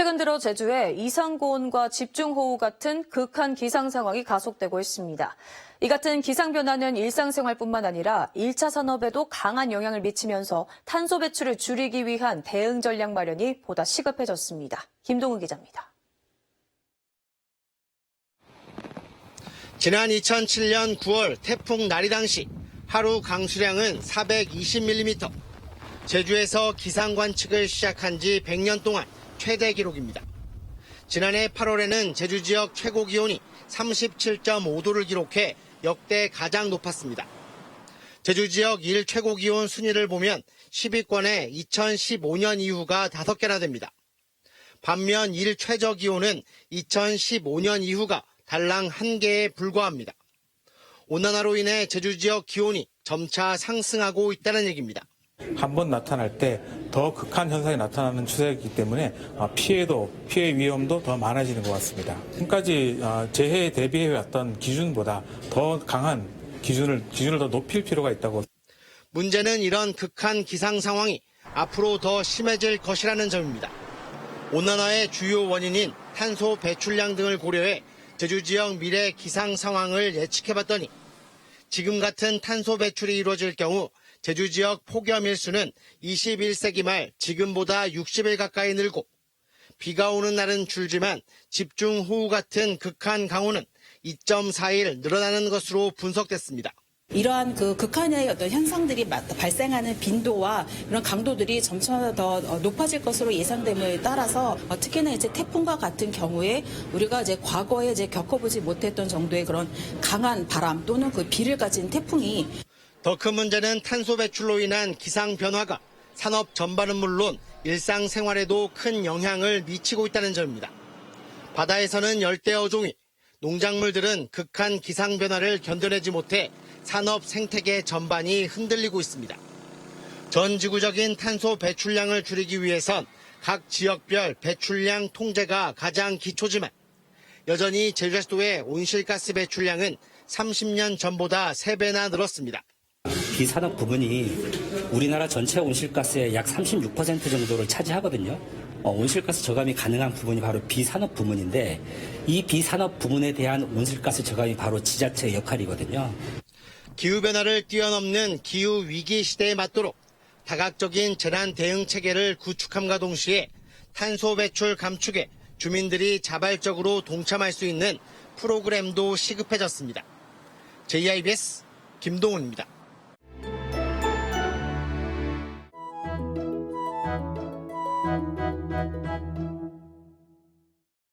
최근 들어 제주에 이상고온과 집중호우 같은 극한 기상 상황이 가속되고 있습니다. 이 같은 기상 변화는 일상생활뿐만 아니라 1차 산업에도 강한 영향을 미치면서 탄소 배출을 줄이기 위한 대응 전략 마련이 보다 시급해졌습니다. 김동훈 기자입니다. 지난 2007년 9월 태풍 나리 당시 하루 강수량은 420mm. 제주에서 기상 관측을 시작한 지 100년 동안 최대 기록입니다. 지난해 8월에는 제주 지역 최고 기온이 37.5도를 기록해 역대 가장 높았습니다. 제주 지역 일 최고 기온 순위를 보면 10위권에 2015년 이후가 5개나 됩니다. 반면 일 최저 기온은 2015년 이후가 달랑 한 개에 불과합니다. 온난화로 인해 제주 지역 기온이 점차 상승하고 있다는 얘기입니다. 한 번 나타날 때 더 극한 현상이 나타나는 추세이기 때문에 아, 피해도 피해 위험도 더 많아지는 것 같습니다. 지금까지 아, 재해에 대비해 왔던 기준보다 더 강한 기준을 기준을 더 높일 필요가 있다고 문제는 이런 극한 기상 상황이 앞으로 더 심해질 것이라는 점입니다. 온난화의 주요 원인인 탄소 배출량 등을 고려해 제주 지역 미래 기상 상황을 예측해 봤더니 지금 같은 탄소 배출이 이루어질 경우 제주 지역 폭염 일수는 21세기 말 지금보다 60일 가까이 늘고 비가 오는 날은 줄지만 집중 호우 같은 극한 강우는 2.4일 늘어나는 것으로 분석됐습니다. 이러한 그 극한의 어떤 현상들이 마- 발생하는 빈도와 이런 강도들이 점차 더 어, 높아질 것으로 예상됨을 따라서 어, 특히나 이제 태풍과 같은 경우에 우리가 이제 과거에 이제 겪어보지 못했던 정도의 그런 강한 바람 또는 그 비를 가진 태풍이 더 큰 문제는 탄소 배출로 인한 기상 변화가 산업 전반은 물론 일상생활에도 큰 영향을 미치고 있다는 점입니다. 바다에서는 열대 어종이, 농작물들은 극한 기상 변화를 견뎌내지 못해 산업 생태계 전반이 흔들리고 있습니다. 전 지구적인 탄소 배출량을 줄이기 위해선 각 지역별 배출량 통제가 가장 기초지만 여전히 제주도의 온실가스 배출량은 30년 전보다 3배나 늘었습니다. 비산업 부분이 우리나라 전체 온실가스의 약 36% 정도를 차지하거든요. 어, 온실가스 저감이 가능한 부분이 바로 비산업 부문인데 이 비산업 부문에 대한 온실가스 저감이 바로 지자체의 역할이거든요. 기후변화를 뛰어넘는 기후위기 시대에 맞도록 다각적인 재난 대응 체계를 구축함과 동시에 탄소 배출 감축에 주민들이 자발적으로 동참할 수 있는 프로그램도 시급해졌습니다. JIBS 김동훈입니다. Thank you.